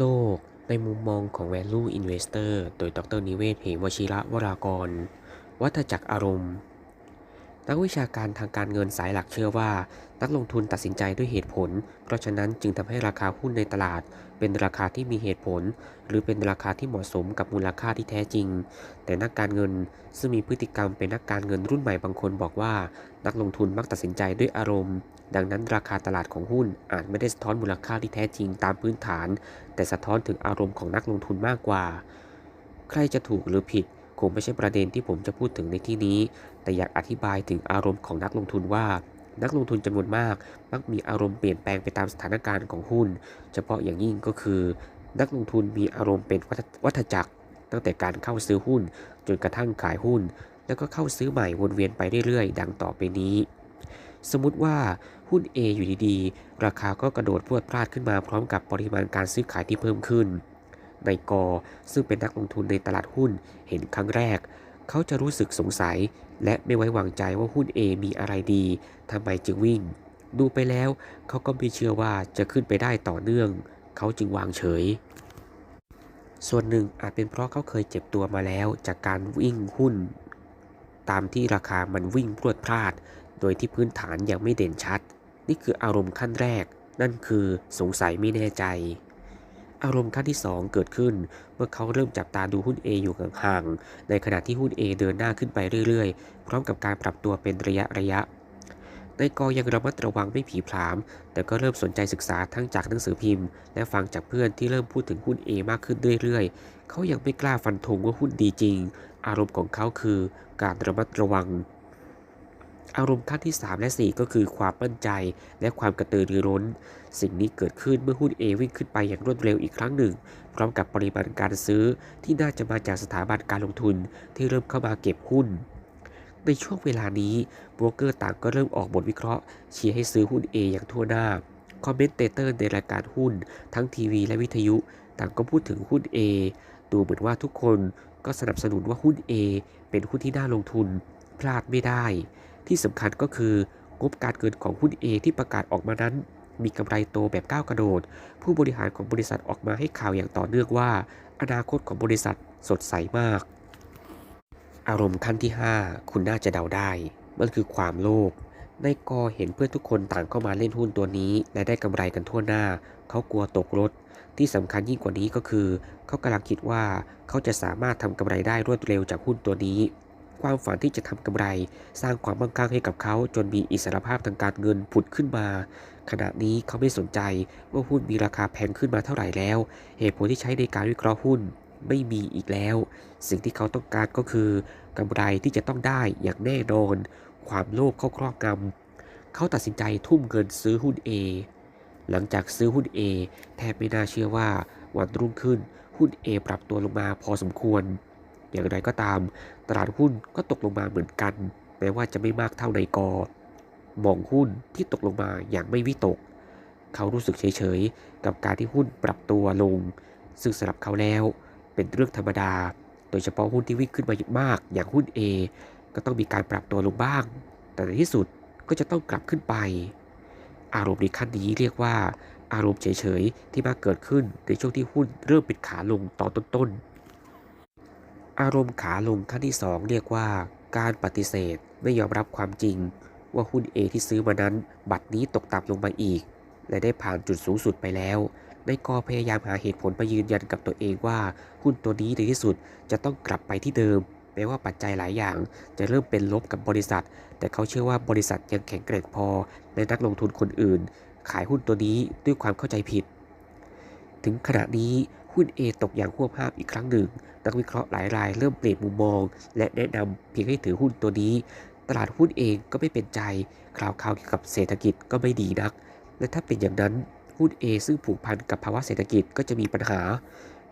โลก ในมุมมองของ Value Investor โดยดรนิเวศ เหมวชิระวรากร วัฏจักรอารมณ์ นักวิชาการทางการเงินสายหลักเชื่อว่า นักลงทุนตัดสินใจด้วยเหตุผล เพราะฉะนั้นจึงทำให้ราคาหุ้นในตลาด เป็นราคาที่มีเหตุผล หรือเป็นราคาที่เหมาะสมกับมูลค่าที่แท้จริง แต่นักการเงินซึ่งมีพฤติกรรมเป็นนักการเงินรุ่นใหม่บางคนบอกว่า นักลงทุนมักตัดสินใจด้วยอารมณ์ ดังนั้นราคาตลาดของหุ้นอาจไม่ได้สะท้อนมูลค่าที่แท้จริงตามพื้นฐาน แต่สะท้อนถึงอารมณ์ของนักลงทุนมากกว่า ใครจะถูกหรือผิด คงไม่ใช่ประเด็นที่ผมจะพูดถึงในที่นี้ แต่อยากอธิบายถึงอารมณ์ของนักลงทุนว่า นักลงทุนจำนวนมากมักมีอารมณ์เปลี่ยนแปลงไปตามสถานการณ์ของหุ้น เฉพาะอย่างยิ่งก็คือ นักลงทุนมีอารมณ์เป็นวัฏจักร ตั้งแต่การเข้าซื้อหุ้น จนกระทั่งขายหุ้น แล้วก็เข้าซื้อใหม่วนเวียนไปเรื่อยๆ ดังต่อไปนี้ สมมติว่าหุ้น A อยู่ดีๆ ราคาก็กระโดดพรวดพลาดขึ้นมาพร้อมกับปริมาณการซื้อขายที่เพิ่มขึ้น ในกซึ่งเป็นนักลงทุนในตลาดหุ้นเห็นครั้งแรก เขาจะรู้สึกสงสัย และไม่ไว้วางใจว่าหุ้น A มีอะไรดีทำไมจึงวิ่ง ดูไปแล้วเขาก็ไม่เชื่อว่าจะขึ้นไปได้ต่อเนื่อง เขาจึงวางเฉย ส่วนหนึ่งอาจเป็นเพราะเขาเคยเจ็บตัวมาแล้ว จากการวิ่งหุ้น ตามที่ราคามันวิ่งพรวดพลาด โดยที่พื้นฐานยังไม่เด่นชัด นี่คืออารมณ์ขั้นแรก นั่นคือสงสัยไม่แน่ใจ อารมณ์ขั้นที่ 2 เกิดขึ้น เมื่อเขาเริ่มจับตาดูหุ้น A อยู่ห่างๆ ในขณะที่หุ้น A เดินหน้าขึ้นไปเรื่อยๆ พร้อมกับการปรับตัวเป็นระยะระยะนายกอยังระมัดระวังไม่ผีผลาม แต่ก็เริ่มสนใจศึกษาทั้งจากหนังสือพิมพ์ และฟังจากเพื่อนที่เริ่มพูดถึงหุ้น A มากขึ้นเรื่อยๆ เขายังไม่กล้าฟันธงว่าหุ้นดีจริง อารมณ์ของเขาคือการระมัดระวัง อารมณ์ขั้นที่ 3 และ 4 ก็คือความมั่นใจและความกระตือรือร้น สิ่งนี้เกิดขึ้นเมื่อหุ้น A วิ่งขึ้นไปอย่างรวดเร็วอีกครั้งหนึ่ง พร้อมกับปริมาณการซื้อที่น่าจะมาจากสถาบันการลงทุนที่เริ่มเข้ามาเก็บหุ้น ในช่วงเวลานี้โบรกเกอร์ต่างก็เริ่มออกบทวิเคราะห์เชียร์ให้ซื้อหุ้น A อย่างทั่วหน้า คอมเมนเตเตอร์ในรายการหุ้น ทั้งทีวีและวิทยุ ต่างก็พูดถึงหุ้น A ดูเหมือนว่าทุกคนก็สนับสนุนว่าหุ้น A เป็นหุ้นที่น่าลงทุนพลาดไม่ได้ ที่สำคัญก็คืองบการเงินของหุ้น A ที่ประกาศออกมานั้น มีกำไรโตแบบก้าวกระโดด ผู้บริหารของบริษัทออกมาให้ข่าวอย่างต่อเนื่องว่า อนาคตของบริษัทสดใสมาก อารมณ์ขั้นที่ 5 คุณน่าจะเดาได้ มันคือความโลภนายกอเห็นเพื่อนทุกคนต่างเข้ามาเล่นหุ้นตัวนี้ และได้กำไรกันทั่วหน้า เขากลัวตกรถ ที่สำคัญยิ่งกว่านี้ก็คือ เขากำลังคิดว่าเขาจะสามารถทำกำไรได้รวดเร็วจากหุ้นตัวนี้ ความฝันที่จะทำกำไร สร้างความมั่งคั่งให้กับเขาจนมีอิสรภาพทางการเงินผุดขึ้นมา ขณะนี้เขาไม่สนใจว่าหุ้นมีราคาแพงขึ้นมาเท่าไหร่แล้ว เหตุผลที่ใช้ในการวิเคราะห์หุ้นไม่มีอีกแล้ว สิ่งที่เขาต้องการก็คือกำไรที่จะต้องได้อย่างแน่นอน ความโลภเข้าครอบงำเขาตัดสินใจทุ่มเงินซื้อหุ้น A หลังจากซื้อหุ้น A แทบไม่น่าเชื่อว่าวันรุ่งขึ้นหุ้น A ปรับตัวลงมาพอสมควร อย่างไรก็ตาม ตลาดหุ้นก็ตกลงมาเหมือนกัน แม้ว่าจะไม่มากเท่าในกอ มองหุ้นที่ตกลงมาอย่างไม่วิตก เขารู้สึกเฉยๆ กับการที่หุ้นปรับตัวลง ซึ่งสำหรับเขาแล้วเป็นเรื่องธรรมดา โดยเฉพาะหุ้นที่วิ่งขึ้นมาเยอะมาก อย่างหุ้น A ก็ต้องมีการปรับตัวลงบ้าง แต่ในที่สุดก็จะต้องกลับขึ้นไป อารมณ์ในขั้นนี้เรียกว่า อารมณ์เฉยๆ ที่มาเกิดขึ้นในช่วงที่หุ้นเริ่มเป็นขาลงตอนต้นๆ อารมณ์ขาลงขั้นที่ 2 เรียกว่า การปฏิเสธไม่ยอมรับความจริง ว่าหุ้น A ที่ซื้อมานั้น บัตรนี้ตกต่ำลงมาอีก และได้ผ่านจุดสูงสุดไปแล้วนายกอพยายามหาเหตุผลมายืนยันกับตัวเองว่า หุ้นตัวนี้ในที่สุดจะต้องกลับไปที่เดิมแม้ว่าปัจจัยหลายอย่างจะเริ่มเป็นลบกับบริษัท แต่เขาเชื่อว่าบริษัทยังแข็งแกร่งพอและนักลงทุนคนอื่น ขายหุ้นตัวนี้ด้วยความเข้าใจผิด ถึงขณะนี้ หุ้น A ตกอย่างหัวภาพอีกครั้งหนึ่ง นักวิเคราะห์หลายรายเริ่มเปลี่ยนมุมมอง และแนะนำเพียงให้ถือหุ้นตัวนี้ ตลาดหุ้นเองก็ไม่เป็นใจข่าวข่าวเกี่ยวกับเศรษฐกิจก็ไม่ดีนัก และถ้าเป็นอย่างนั้นหุ้น A ซึ่งผูกพันกับภาวะเศรษฐกิจก็จะมีปัญหา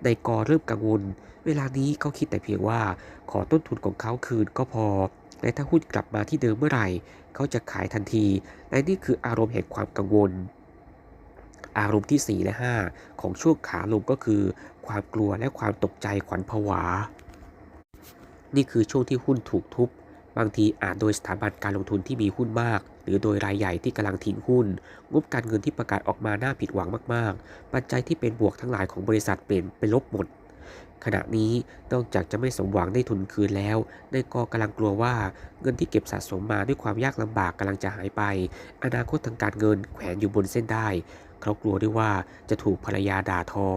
ในกอเริ่มกังวล เวลานี้เขาคิดแต่เพียงว่าขอต้นทุนของเขาคืนก็พอ และถ้าหุ้นกลับมาที่เดิมเมื่อไหร่ เขาจะขายทันที และนี่คืออารมณ์แห่งความกังวล อารมณ์ที่ 4 และ 5 ของช่วงขาลงก็คือ ความกลัวและความตกใจขวัญผวา นี่คือช่วงที่หุ้นถูกทุบ บางทีอาจโดยสถาบันการลงทุนที่มีหุ้นมาก หรือโดยรายใหญ่ที่กำลังทิ้งหุ้น งบการเงินที่ประกาศออกมาน่าผิดหวังมาก ๆ ปัจจัยที่เป็นบวกทั้งหลายของบริษัทเปลี่ยนเป็นลบหมดขณะนี้นอกจากจะไม่สมหวังได้ทุนคืนแล้ว นายกกำลังกลัวว่าเงินที่เก็บสะสมมาด้วยความยากลำบากกำลังจะหายไป อนาคตทางการเงินแขวนอยู่บนเส้นได้ เขากลัวด้วยว่าจะถูกภรรยาด่าทอ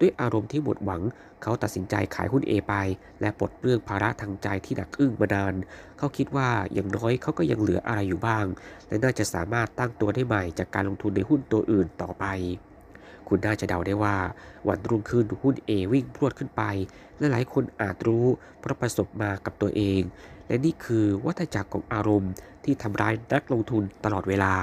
ด้วยอารมณ์ที่หมดหวัง เขาตัดสินใจขายหุ้น A ไป และปลดเปลื้องภาระทางใจที่หนักอึ้งมานาน เขาคิดว่าอย่างน้อยเขาก็ยังเหลืออะไรอยู่บ้าง และน่าจะสามารถตั้งตัวได้ใหม่จากการลงทุนในหุ้นตัวอื่นต่อไปคุณน่าจะเดาได้ว่า วันรุ่งขึ้นหุ้น A วิ่งพรวดขึ้นไป และหลายคนอาจรู้เพราะประสบมากับตัวเอง และนี่คือวัฏจักรของอารมณ์ที่ทำร้ายนักลงทุนตลอดเวลา